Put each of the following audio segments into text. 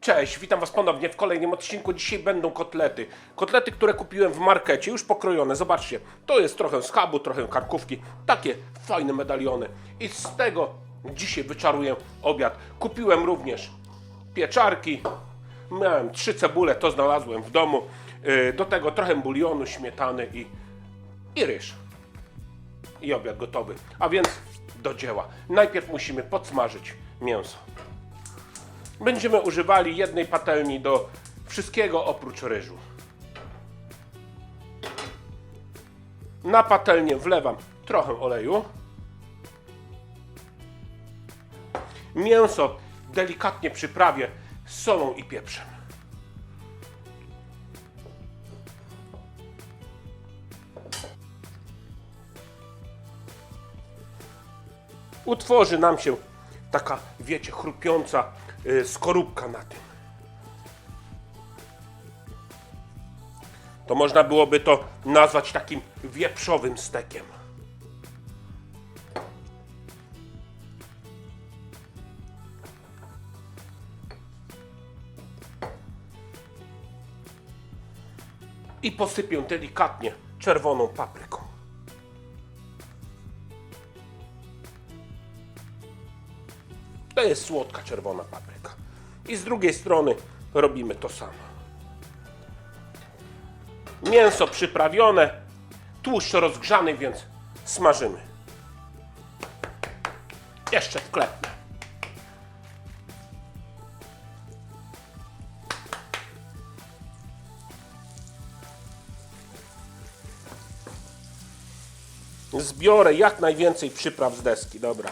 Cześć, witam Was ponownie w kolejnym odcinku. Dzisiaj będą kotlety. Kotlety, które kupiłem w markecie, już pokrojone. Zobaczcie, to jest trochę schabu, trochę karkówki. Takie fajne medaliony. I z tego dzisiaj wyczaruję obiad. Kupiłem również pieczarki. Miałem trzy cebule, to znalazłem w domu. Yy, Do tego trochę bulionu, śmietany i, i ryż. I obiad gotowy. A więc do dzieła. Najpierw musimy podsmażyć mięso. Będziemy używali jednej patelni do wszystkiego oprócz ryżu. Na patelnię wlewam trochę oleju. Mięso delikatnie przyprawię solą i pieprzem. Utworzy nam się taka, wiecie, chrupiąca y, skorupka na tym. To można byłoby to nazwać takim wieprzowym stekiem. I posypię delikatnie czerwoną papryką. To jest słodka czerwona papryka. I z drugiej strony robimy to samo. Mięso przyprawione, tłuszcz rozgrzany, więc smażymy. Jeszcze wklepnę. Zbiorę jak najwięcej przypraw z deski, dobra.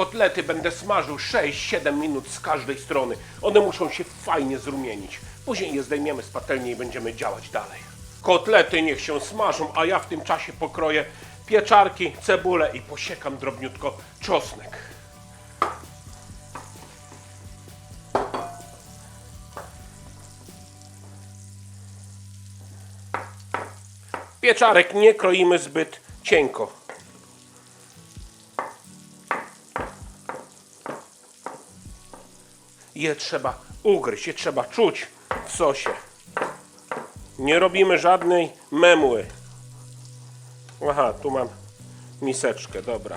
Kotlety będę smażył 6-7 minut z każdej strony. One muszą się fajnie zrumienić. Później je zdejmiemy z patelni i będziemy działać dalej. Kotlety niech się smażą, a ja w tym czasie pokroję pieczarki, cebulę i posiekam drobniutko czosnek. Pieczarek nie kroimy zbyt cienko. Je trzeba ugryźć, je trzeba czuć w sosie. Nie robimy żadnej memły. Aha, tu mam miseczkę, dobra.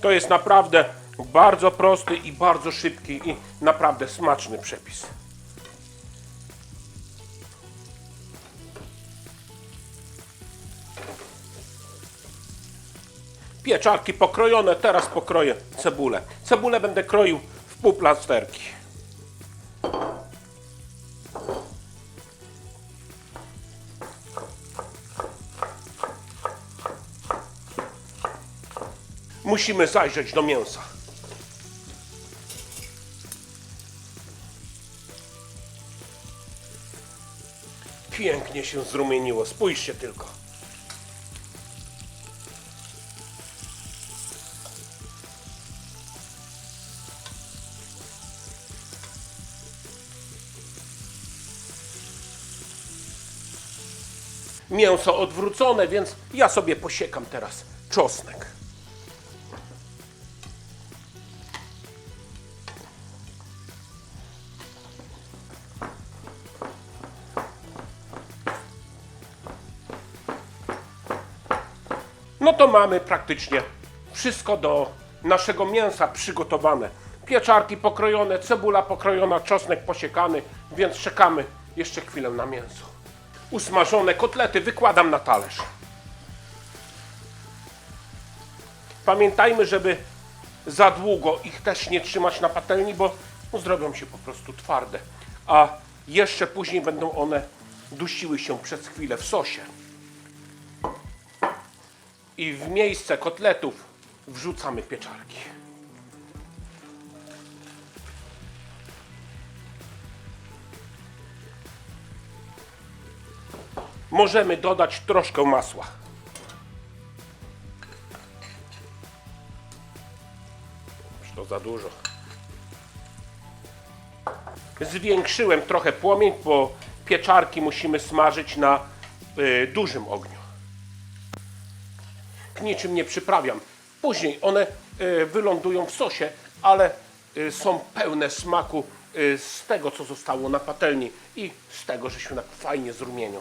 To jest naprawdę bardzo prosty i bardzo szybki i naprawdę smaczny przepis. Pieczarki pokrojone, teraz pokroję cebulę. Cebulę będę kroił w pół plasterki. Musimy zajrzeć do mięsa. Pięknie się zrumieniło, spójrzcie tylko. Mięso odwrócone, więc ja sobie posiekam teraz czosnek. No to mamy praktycznie wszystko do naszego mięsa przygotowane. Pieczarki pokrojone, cebula pokrojona, czosnek posiekany, więc czekamy jeszcze chwilę na mięso. Usmażone kotlety wykładam na talerz. Pamiętajmy, żeby za długo ich też nie trzymać na patelni, bo zrobią się po prostu twarde. A jeszcze później będą one dusiły się przez chwilę w sosie. I w miejsce kotletów wrzucamy pieczarki. Możemy dodać troszkę masła. To za dużo. Zwiększyłem trochę płomień, bo pieczarki musimy smażyć na y, dużym ogniu. Niczym nie przyprawiam. Później one y, wylądują w sosie, ale y, są pełne smaku y, z tego, co zostało na patelni i z tego, że się fajnie zrumienią.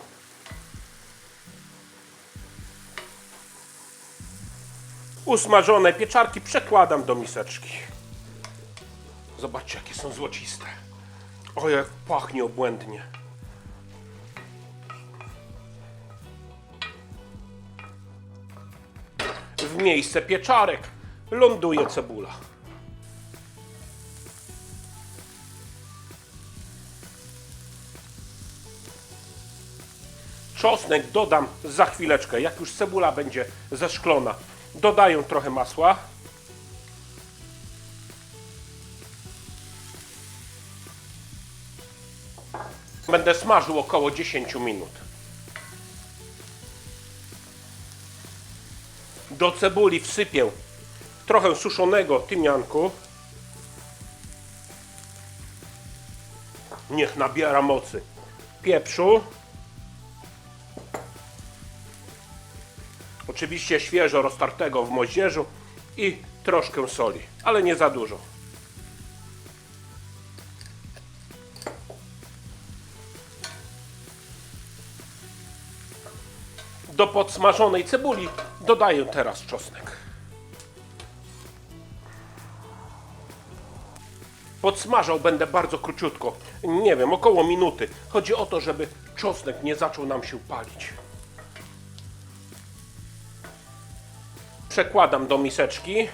Usmażone pieczarki przekładam do miseczki. Zobaczcie, jakie są złociste. O, jak pachnie obłędnie. W miejsce pieczarek ląduje cebula. Czosnek dodam za chwileczkę, jak już cebula będzie zeszklona. Dodaję trochę masła. Będę smażył około 10 minut. Do cebuli wsypię trochę suszonego tymianku. Niech nabiera mocy. Pieprzu. Oczywiście świeżo roztartego w moździerzu i troszkę soli, ale nie za dużo. Do podsmażonej cebuli dodaję teraz czosnek. Podsmażał będę bardzo króciutko, nie wiem, około minuty. Chodzi o to, żeby czosnek nie zaczął nam się palić. Przekładam do miseczki.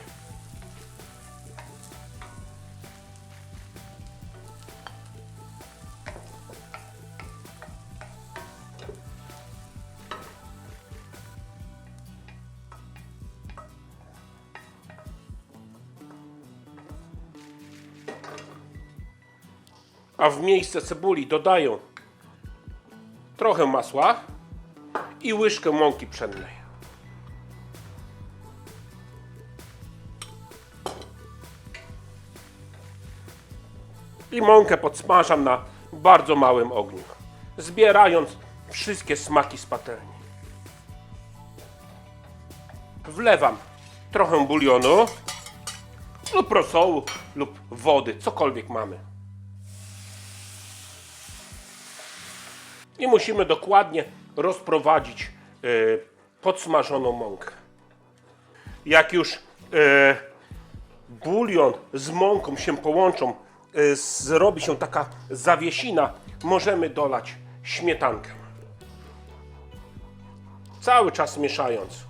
A w miejsce cebuli dodaję trochę masła i łyżkę mąki pszennej. I mąkę podsmażam na bardzo małym ogniu, zbierając wszystkie smaki z patelni. Wlewam trochę bulionu lub rosołu lub wody, cokolwiek mamy. I musimy dokładnie rozprowadzić y, podsmażoną mąkę. Jak już y, bulion z mąką się połączą, zrobi się taka zawiesina, możemy dolać śmietankę. Cały czas mieszając.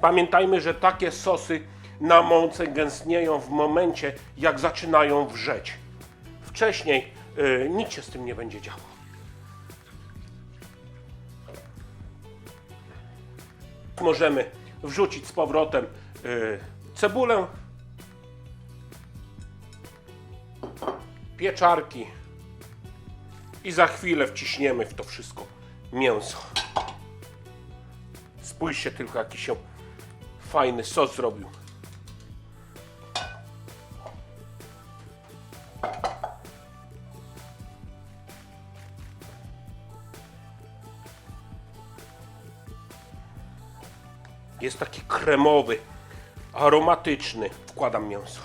Pamiętajmy, że takie sosy na mące gęstnieją w momencie, jak zaczynają wrzeć. Wcześniej y, nic się z tym nie będzie działo. Możemy wrzucić z powrotem y, cebulę, pieczarki i za chwilę wciśniemy w to wszystko mięso. Spójrzcie tylko, jaki się fajny sos zrobił. Jest taki kremowy, aromatyczny. Wkładam mięso.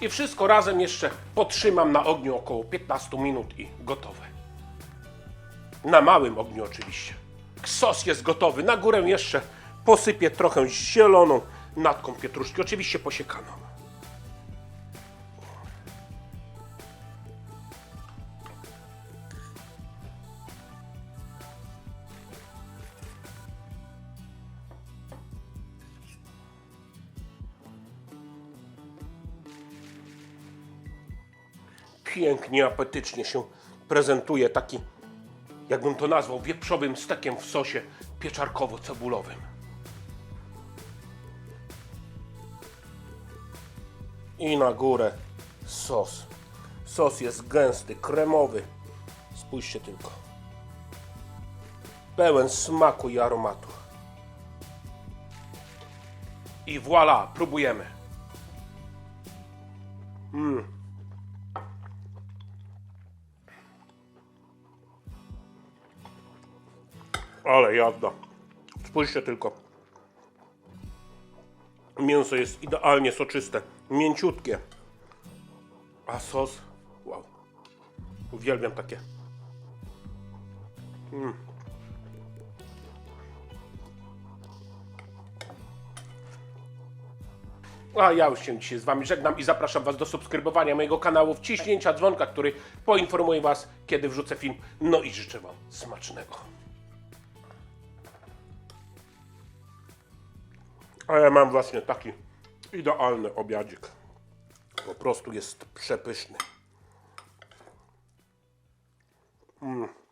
I wszystko razem jeszcze potrzymam na ogniu około 15 minut i gotowe. Na małym ogniu oczywiście. Sos jest gotowy. Na górę jeszcze posypię trochę zieloną natką pietruszki, oczywiście posiekaną. Pięknie, apetycznie się prezentuje taki jakbym to nazwał, wieprzowym stekiem w sosie pieczarkowo-cebulowym. I na górę sos. Sos jest gęsty, kremowy. Spójrzcie tylko. Pełen smaku i aromatu. I voilà, próbujemy. Mmm. Ale jazda. Spójrzcie tylko. Mięso jest idealnie soczyste, mięciutkie. A sos, wow. Uwielbiam takie. A ja już się dzisiaj z Wami żegnam i zapraszam Was do subskrybowania mojego kanału, wciśnięcia dzwonka, który poinformuje Was, kiedy wrzucę film. No i życzę Wam smacznego. A ja mam właśnie taki idealny obiadzik. Po prostu jest przepyszny. Mm.